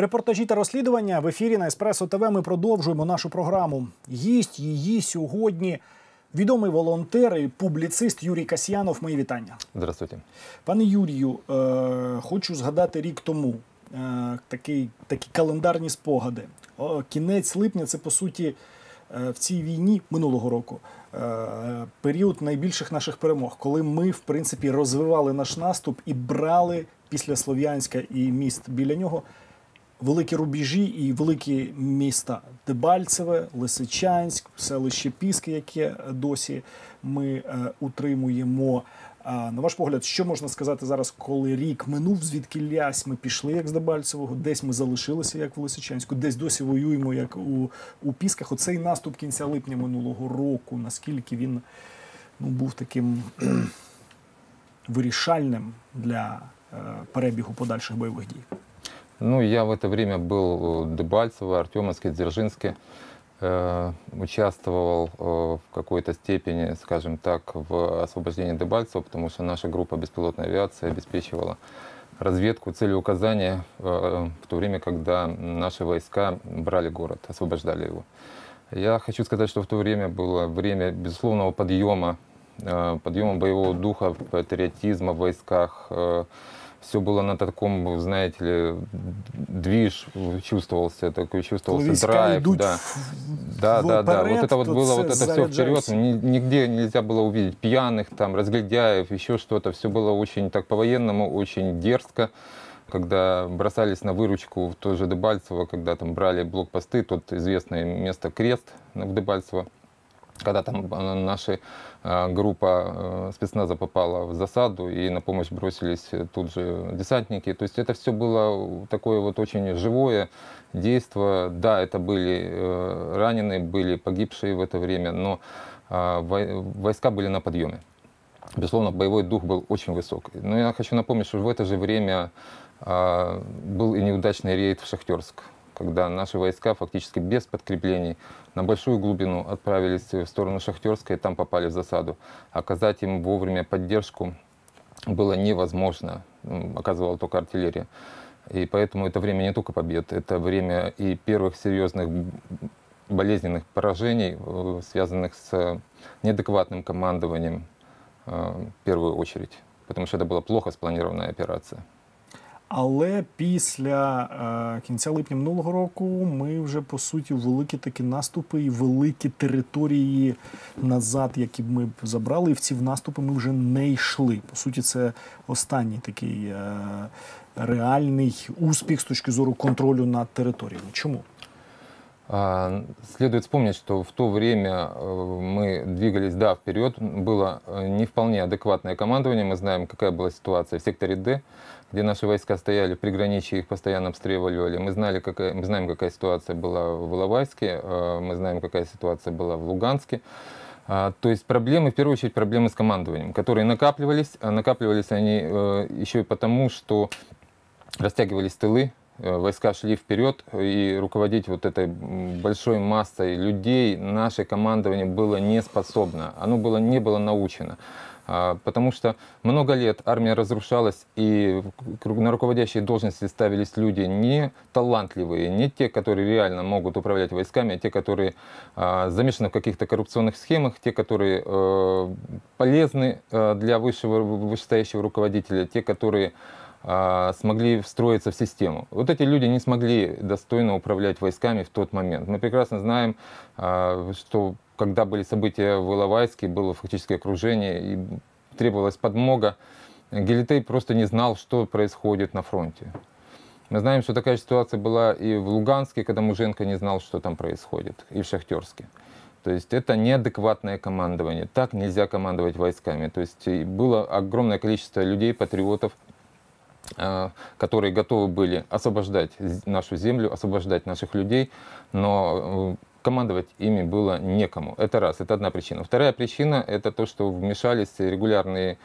Репортажі та розслідування в ефірі на Еспресо ТВ ми продовжуємо нашу програму. Гість її сьогодні відомий волонтер і публіцист Юрій Касьянов. Мої вітання. Здравствуйте. Пане Юрію, е, хочу згадати рік тому е, такий, такі календарні спогади. О, кінець липня це по суті е, в цій війні минулого року е, період найбільших наших перемог, коли ми, в принципі, розвивали наш наступ і брали після Слов'янська і міст біля нього великі рубежі і великі міста Дебальцеве, Лисичанськ, селище Піски, яке досі ми е, утримуємо. На ваш погляд, що можна сказати зараз, коли рік минув, звідки лясь ми пішли, як з Дебальцевого, десь ми залишилися, як в Лисичанську, десь досі воюємо, як у, у Пісках. Оцей наступ кінця липня минулого року, наскільки він ну, був таким вирішальним для е, перебігу подальших бойових дій. Ну, я в это время был в Дебальцево, Артемовске, Дзержинске. Э, участвовал э, в какой-то степени, скажем так, в освобождении Дебальцева, потому что наша группа беспилотной авиации обеспечивала разведку, целеуказания э, в то время, когда наши войска брали город, освобождали его. Я хочу сказать, что в то время было время безусловного подъема, э, подъема боевого духа, патриотизма в войсках, все было на таком, знаете ли, движ чувствовался, такой чувствовался Войска драйв. идут Да. в- Да, да, да. вперед, Вот это вот было, вот это все вперед. Нигде нельзя было увидеть пьяных, там, разглядяев, еще что-то. Все было очень так по-военному, очень дерзко. Когда бросались на выручку в то же Дебальцево, когда там брали блокпосты, тут известное место Крест в Дебальцево, когда там э, наша э, группа э, спецназа попала в засаду и на помощь бросились тут же десантники. То есть это все было такое вот очень живое действие. Да, это были раненые, были погибшие в это время, но вой- войска были на подъеме. Безусловно, боевой дух был очень высок. Но я хочу напомнить, что в это же время был и неудачный рейд в Шахтерск, когда наши войска фактически без подкреплений на большую глубину отправились в сторону Шахтерска и там попали в засаду. Оказать им вовремя поддержку было невозможно, оказывала только артиллерия. И поэтому это время не только побед, это время и первых серьезных болезненных поражений, э, связанных с неадекватным командованием э, в первую очередь, потому что это была плохо спланированная операция. Але після е, кінця липня минулого року ми вже по суті великі такі наступи і великі території назад, які б ми б забрали, і в ці в наступи ми вже не йшли. По суті, це останній такий е, реальний успіх з точки зору контролю над територіями. Чому? А, Следует вспомнить, что в то время э, мы двигались, да, вперед. Было э, не вполне адекватное командование. Мы знаем, какая была ситуация в секторе Д, где наши войска стояли в приграничье, их постоянно обстреливали. Мы, знали, какая, мы знаем, какая ситуация была в Иловайске, э, мы знаем, какая ситуация была в Луганске. А, То есть проблемы, в первую очередь, проблемы с командованием, которые накапливались. А накапливались они э, еще и потому, что растягивались тылы, э, войска шли вперед, и руководить вот этой большой массой людей наше командование было не способно, оно было, не было научено. А, Потому что много лет армия разрушалась, и на руководящие должности ставились люди не талантливые, не те, которые реально могут управлять войсками, а те, которые а, замешаны в каких-то коррупционных схемах, те, которые э, полезны э, для высшего, вышестоящего руководителя, те, которые а, смогли встроиться в систему. Вот эти люди не смогли достойно управлять войсками в тот момент. Мы прекрасно знаем, что когда были события в Иловайске, было фактически окружение и требовалась подмога, Гелитей просто не знал, что происходит на фронте. Мы знаем, что такая ситуация была и в Луганске, когда Муженко не знал, что там происходит, и в Шахтерске. То есть это неадекватное командование. Так нельзя командовать войсками. То есть было огромное количество людей, патриотов, э, которые готовы были освобождать нашу землю, освобождать наших людей, но э, командовать ими было некому. Это раз, это одна причина. Вторая причина – это то, что вмешались регулярные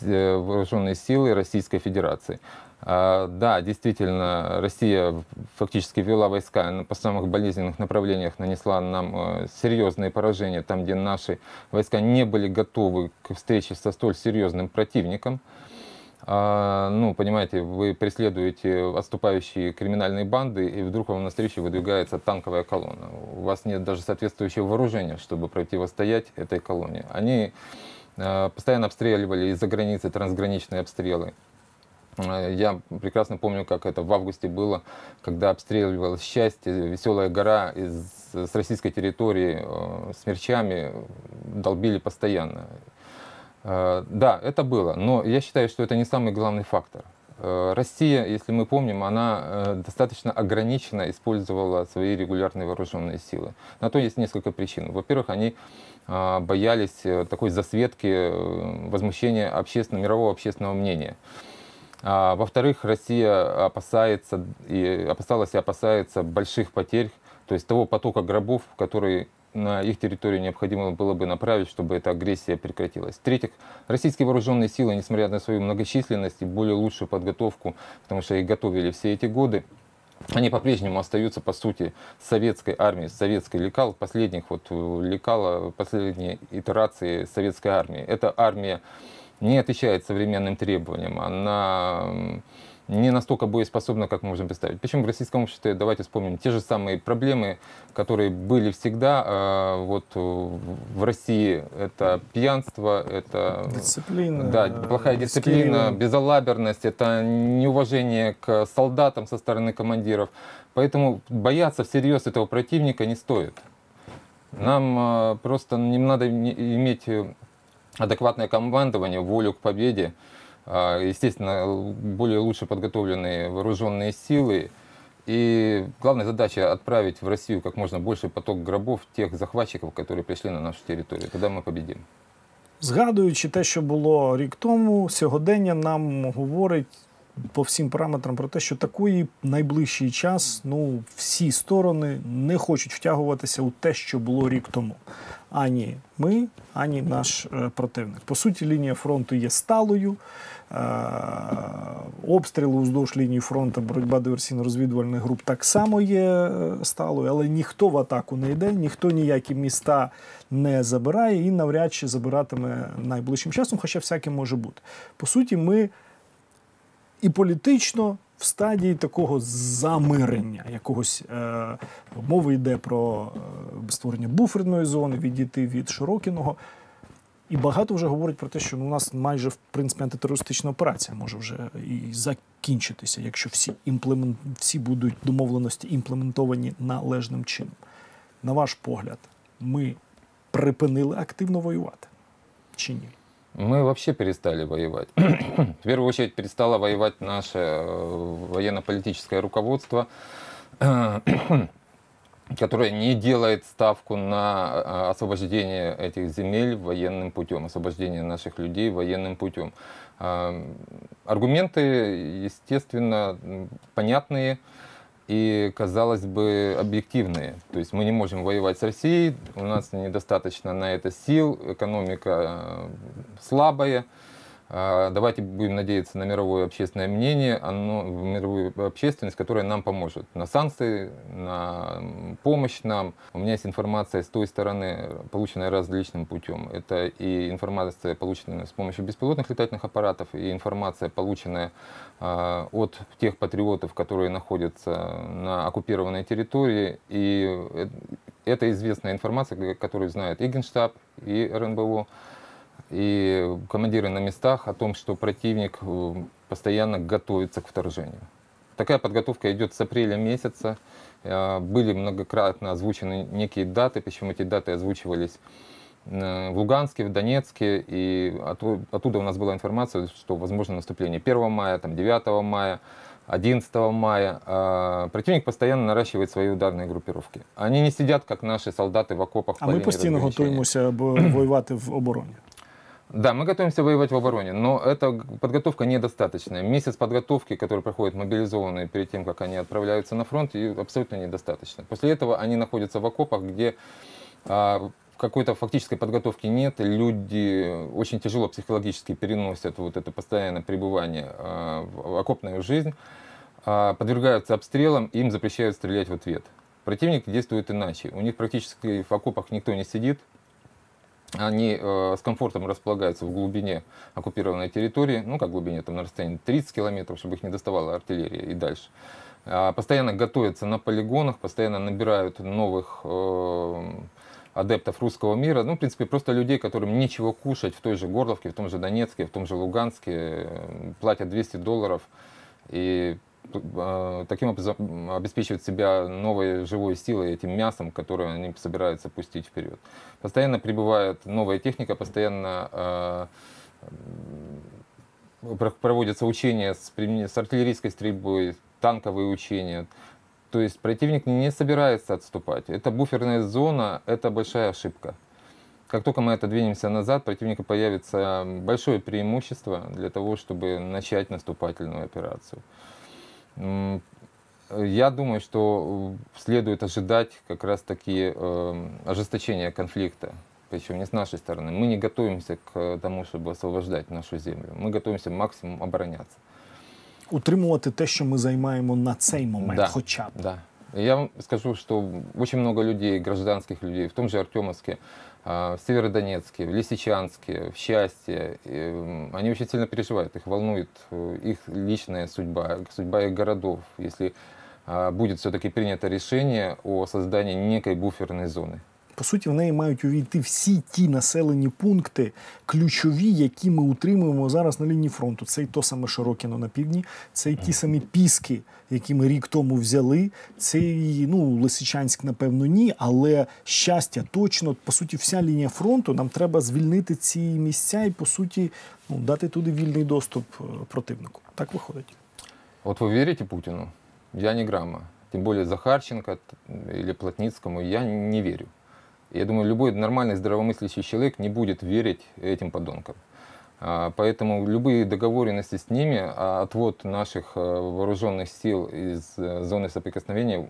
э, вооруженные силы Российской Федерации. А, Да, действительно, Россия фактически вела войска по самых болезненных направлениях, нанесла нам э, серьезные поражения, там, где наши войска не были готовы к встрече со столь серьезным противником. А, ну, понимаете, вы преследуете отступающие криминальные банды, и вдруг вам навстречу выдвигается танковая колонна. У вас нет даже соответствующего вооружения, чтобы противостоять этой колонне. Они а, постоянно обстреливали из-за границы трансграничные обстрелы. А, я прекрасно помню, как это в августе было, когда обстреливалось счастье, веселая гора из, с российской территории э, смерчами долбили постоянно. Э, да, это было, но я считаю, что это не самый главный фактор. Э, Россия, если мы помним, она э, достаточно ограниченно использовала свои регулярные вооруженные силы. На то есть несколько причин. Во-первых, они боялись такой засветки возмущения общественного, мирового общественного мнения. А, во-вторых, Россия опасается и опасалась и опасается больших потерь, то есть того потока гробов, который на их территорию необходимо было бы направить, чтобы эта агрессия прекратилась. В-третьих, российские вооруженные силы, несмотря на свою многочисленность и более лучшую подготовку, потому что их готовили все эти годы, они по-прежнему остаются, по сути, советской армией, советской лекал, последних вот э, лекала, последней итерации советской армии. Эта армия не отвечает современным требованиям, она не настолько боеспособна, как мы можем представить. Почему в российском обществе, давайте вспомним, те же самые проблемы, которые были всегда э, вот в России. Это пьянство, это дисциплина, да, плохая дисциплина, скилл. безалаберность, это неуважение к солдатам со стороны командиров. Поэтому бояться всерьез этого противника не стоит. Нам э, просто не надо иметь адекватное командование, волю к победе. А, естественно, более лучше подготовленные вооруженные силы. И главная задача отправить в Россию как можно больше поток гробов тех захватчиків, які прийшли на нашу територію. Тоді ми побідімо. Згадуючи те, що було рік тому, сьогодення нам говорить по всім параметрам про те, що такий найближчий час ну, всі сторони не хочуть втягуватися у те, що було рік тому. Ані ми, ані наш е, противник. По суті, лінія фронту є сталою. Е, обстріли уздовж лінії фронту, боротьба диверсійно-розвідувальних груп так само є е, сталою, але ніхто в атаку не йде, ніхто ніякі міста не забирає і навряд чи забиратиме найближчим часом, хоча всяке може бути. По суті, ми і політично в стадії такого замирення, якогось е, мова йде про е, створення буферної зони, відійти від Широкіного. І багато вже говорять про те, що у нас майже в принципі антитерористична операція може вже і закінчитися, якщо всі імплемент, всі будуть домовленості імплементовані належним чином. На ваш погляд, ми припинили активно воювати чи ні? Мы вообще перестали воевать. В первую очередь перестало воевать наше э, военно-политическое руководство, которое не делает ставку на э, освобождение этих земель военным путем, освобождение наших людей военным путем. Аргументы, естественно, понятные и, казалось бы, объективные. То есть мы не можем воевать с Россией, у нас недостаточно на это сил, экономика э, слабая, давайте будем надеяться на мировое общественное мнение, оно, мировую общественность, которая нам поможет. На санкции, на помощь нам. У меня есть информация с той стороны, полученная различным путем. Это и информация, полученная с помощью беспилотных летательных аппаратов, и информация, полученная э, от тех патриотов, которые находятся на оккупированной территории. И это известная информация, которую знает и Генштаб, и РНБО и командиры на местах о том, что противник э, постоянно готовится к вторжению. Такая подготовка идет с апреля месяца. Э, были многократно озвучены некие даты, причем эти даты озвучивались э, в Луганске, в Донецке, и оттуда у нас была информация, что возможно наступление 1 мая, там, 9 мая, 11 мая. А противник постоянно наращивает свои ударные группировки. Они не сидят, как наши солдаты в окопах. А ми постійно готуємося воювати в обороні. Да, мы готовимся воевать в обороне, но эта подготовка недостаточная. Месяц подготовки, который проходит мобилизованные перед тем, как они отправляются на фронт, абсолютно недостаточно. После этого они находятся в окопах, где а, какой-то фактической подготовки нет, люди очень тяжело психологически переносят вот это постоянное пребывание а, в окопную жизнь, а, подвергаются обстрелам, им запрещают стрелять в ответ. Противник действует иначе. У них практически в окопах никто не сидит, они э, с комфортом располагаются в глубине оккупированной территории, ну как глубине, там на расстоянии 30 километров, чтобы их не доставала артиллерия и дальше. А, постоянно готовятся на полигонах, постоянно набирают новых э, адептов русского мира, ну, в принципе, просто людей, которым нечего кушать в той же Горловке, в том же Донецке, в том же Луганске, э, платят 200 долларов и э, таким образом обеспечивают себя новой живой силой, этим мясом, которое они собираются пустить вперед. Постоянно прибывает новая техника, постоянно э, проводятся учения с, с артиллерийской стрельбой, танковые учения. То есть противник не собирается отступать. Это буферная зона, это большая ошибка. Как только мы отодвинемся назад, противника появится большое преимущество для того, чтобы начать наступательную операцию. Я думаю, что следует ожидать как раз таки э, ожесточения конфликта, причем не с нашей стороны. Мы не готовимся к тому, чтобы освобождать нашу землю. Мы готовимся максимум обороняться. утримувати те, що ми займаємо на цей момент, да, хоча б. Да. Я вам скажу, что очень много людей, гражданских людей, в том же Артемовске, в Северодонецке, в Лисичанске, в Счастье, они очень сильно переживают, их волнует э, их личная судьба, судьба их городов, если будет все-таки принято решение о создании некой буферной зоны. По суті, в неї мають увійти всі ті населені пункти, ключові, які ми утримуємо зараз на лінії фронту. Це і то саме Широкіно на півдні, це і ті самі Піски, які ми рік тому взяли. Це і ну Лисичанськ, напевно, ні, але щастя, точно по суті, вся лінія фронту. Нам треба звільнити ці місця і по суті ну, дати туди вільний доступ е, противнику. Так виходить. От ви вірите Путіну? Я не грама. Тем более Захарченко или Плотницкому я не верю. Я думаю, любой нормальный здравомыслящий человек не будет верить этим подонкам. А, поэтому любые договоренности с ними, а отвод наших э, вооруженных сил из э, зоны соприкосновения а,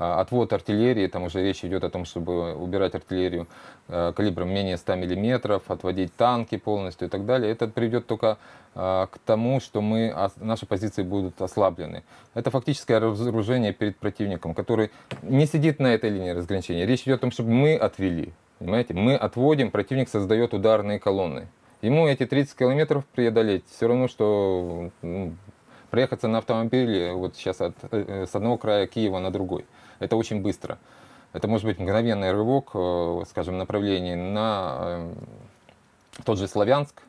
отвод артиллерии, там уже речь идет о том, чтобы убирать артиллерию э, калибром менее 100 мм, отводить танки полностью и так далее, это приведет только а, к тому, что мы, наши позиции будут ослаблены. Это фактическое разоружение перед противником, который не сидит на этой линии разграничения. Речь идет о том, чтобы мы отвели. Понимаете? Мы отводим, противник создает ударные колонны. Ему эти 30 километров преодолеть все равно, что проехаться на автомобиле вот сейчас от, э, с одного края Киева на другой. Это очень быстро. Это может быть мгновенный рывок, э, скажем, направлений на э, тот же Славянск.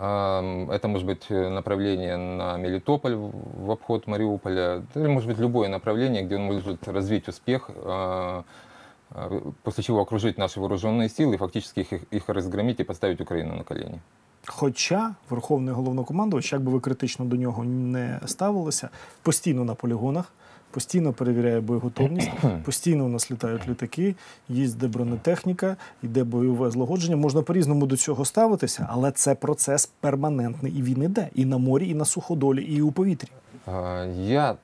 Это может быть направление на Мелитополь в обход Мариуполя. Или может быть любое направление, где он может развить успех, после чего окружить наши вооруженные силы и фактически их, их разгромить и поставить Украину на колени. Хоча Верховний головнокомандувач, як би ви критично до нього не ставилися, постійно на полігонах, постійно перевіряє боєготовність, постійно у нас літають літаки, їздить бронетехніка, йде бойове злагодження. Можна по-різному до цього ставитися, але це процес перманентний і він іде і на морі, і на суходолі, і у повітрі. Я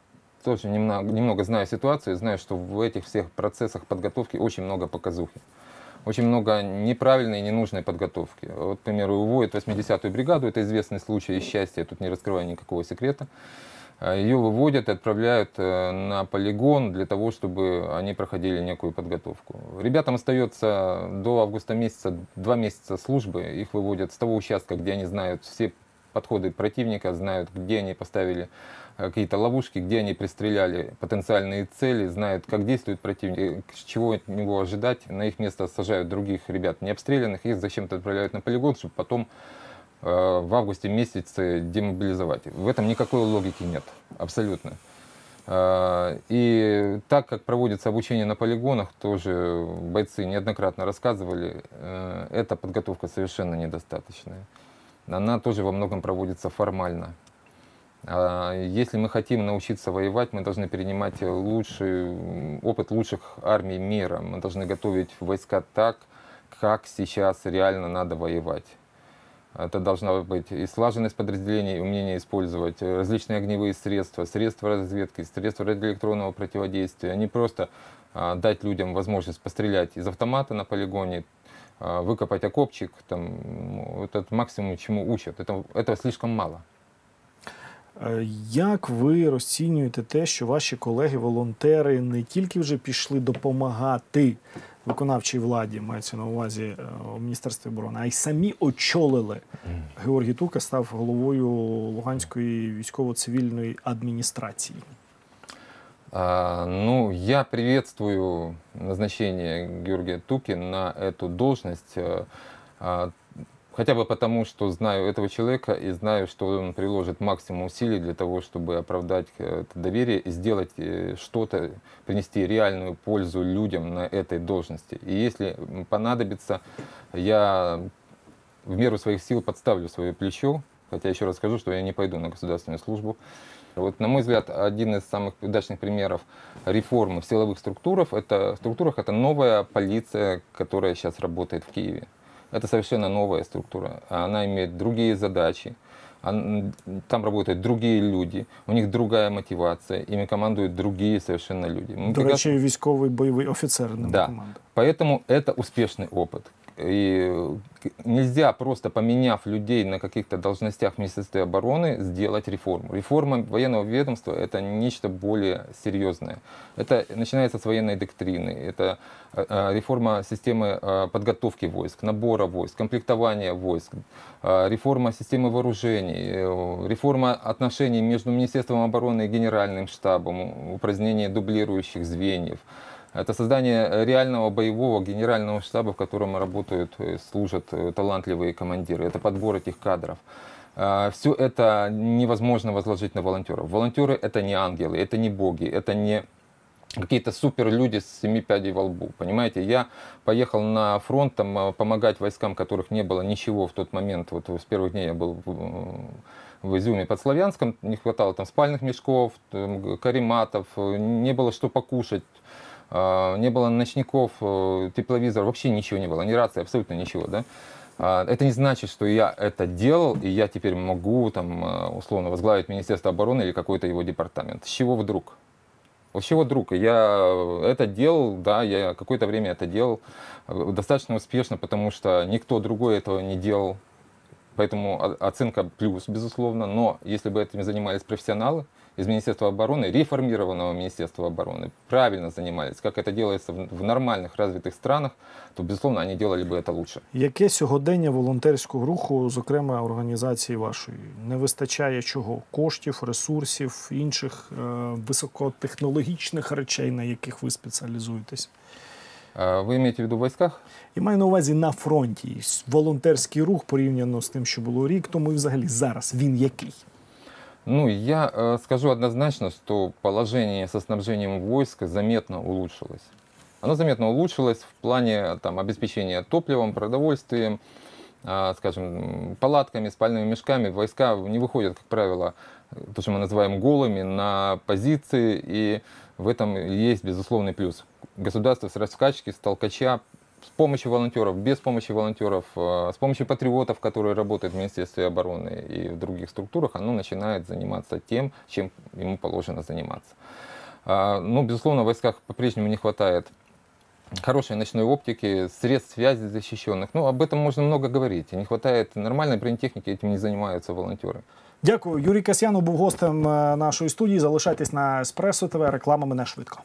тоже немного, немного знаю ситуацию, знаю, что в этих всех процессах подготовки очень много показухи. очень много неправильной и ненужной подготовки. Вот, к примеру, уводят 80-ю бригаду, это известный случай из счастья, я тут не раскрываю никакого секрета. А, Ее выводят и отправляют э, на полигон для того, чтобы они проходили некую подготовку. Ребятам остается до августа месяца, два месяца службы, их выводят с того участка, где они знают все подходы противника, знают, где они поставили Э, какие-то ловушки, где они пристреляли потенциальные цели, знают, как действует противник, чего от него ожидать. На их место сажают других ребят не обстрелянных, их зачем-то отправляют на полигон, чтобы потом э, в августе месяце демобилизовать. В этом никакой логики нет, абсолютно. Э, и так как проводится обучение на полигонах, тоже бойцы неоднократно рассказывали, э, эта подготовка совершенно недостаточная. Она тоже во многом проводится формально. А, если мы хотим научиться воевать, мы должны перенимать лучший опыт лучших армий мира. Мы должны готовить войска так, как сейчас реально надо воевать. Это должна быть и слаженность подразделений, умение использовать различные огневые средства, средства разведки, средства радиоэлектронного противодействия. Не просто а, дать людям возможность пострелять из автомата на полигоне, а, выкопать окопчик. Там, ну, это максимум, чему учат. Это, этого слишком мало. Е, як ви розцінюєте те, що ваші колеги-волонтери не тільки вже пішли допомагати виконавчій владі, мається на увазі е, у Міністерстві оборони, а й самі очолили. Георгій Тука став головою Луганської військово-цивільної адміністрації. А, ну, я приветствую назначение Георгия Туки на эту должность, э, хотя бы потому, что знаю этого человека и знаю, что он приложит максимум усилий для того, чтобы оправдать э, это доверие и сделать э, что-то, принести реальную пользу людям на этой должности. И если понадобится, я в меру своих сил подставлю свое плечо, хотя еще раз скажу, что я не пойду на государственную службу. Вот, на мой взгляд, один из самых удачных примеров реформы в силовых структурах это, структурах это новая полиция, которая сейчас работает в Киеве. Это совершенно новая структура. Она имеет другие задачи. Ан- Там работают другие люди, у них другая мотивация, ими командуют другие совершенно люди. Мы До прекрасно- речі, військовий бойовий офіцер не Да. команди. Поэтому это успешный опыт. и э, нельзя просто поменяв людей на каких-то должностях в Министерстве обороны сделать реформу. Реформа военного ведомства это нечто более серьезное. Это начинается с военной доктрины. Это э, э, реформа системы подготовки войск, набора войск, комплектования войск, реформа системы вооружений, реформа отношений между Министерством обороны и Генеральным штабом, упразднение дублирующих звеньев. Это создание э, реального боевого генерального штаба, в котором работают, э, служат э, талантливые командиры. Это подбор этих кадров. Все это невозможно возложить на волонтеров. Волонтеры это не ангелы, это не боги, это не какие-то суперлюди с семи пядей во лбу. Понимаете, я поехал на фронт там, э, помогать войскам, которых не было ничего в тот момент. Вот с первых дней я был в, в Изюме под Славянском, не хватало там спальных мешков, карематов, э, не было что покушать. А, Не было ночников, э, тепловизора, вообще ничего не было, ни рации, абсолютно ничего, да. А, Это не значит, что я это делал, и я теперь могу, там, э, условно, возглавить Министерство обороны или какой-то его департамент. С чего вдруг? С чего вдруг? Я это делал, да, я какое-то время это делал э, достаточно успешно, потому что никто другой этого не делал. Поэтому оценка плюс, безусловно. Но если бы этим занимались профессионалы из Министерства обороны, реформированного Министерства обороны, правильно занимались, как это делается в в нормальных развитых странах, то, безусловно, они делали бы это лучше. Яке сьогодення волонтерського руху, зокрема організації вашої, не вистачає чого? Коштів, ресурсів, інших е, високотехнологічних речей, на яких ви спеціалізуєтесь? А Вы имеете в виду в войсках? І маю на увазі на фронті волонтерський рух порівняно з тим, що було рік тому, і взагалі зараз він який? Ну, я э, скажу однозначно, что положение со снабжением войск заметно улучшилось. Оно заметно улучшилось в плане там, обеспечения топливом, продовольствием, а, скажем, палатками, спальными мешками. Войска не выходят, как правило, то, что мы называем голыми, на позиции, и в этом есть безусловный плюс. Государство с раскачки, с толкача, с помощью волонтеров, без помощи волонтеров, э, с помощью патриотов, которые работают в Министерстве обороны и в других структурах, оно начинает заниматься тем, чем ему положено заниматься. А, Ну, безусловно, в войсках по-прежнему не хватает хорошей ночной оптики, средств связи защищенных. Ну, об этом можно много говорить. И не хватает нормальной бронетехники, этим не занимаются волонтеры. Дякую. Юрій Касьянов був гостем е, нашої студії. Залишайтесь на Еспресо ТВ. Реклама мене швидко.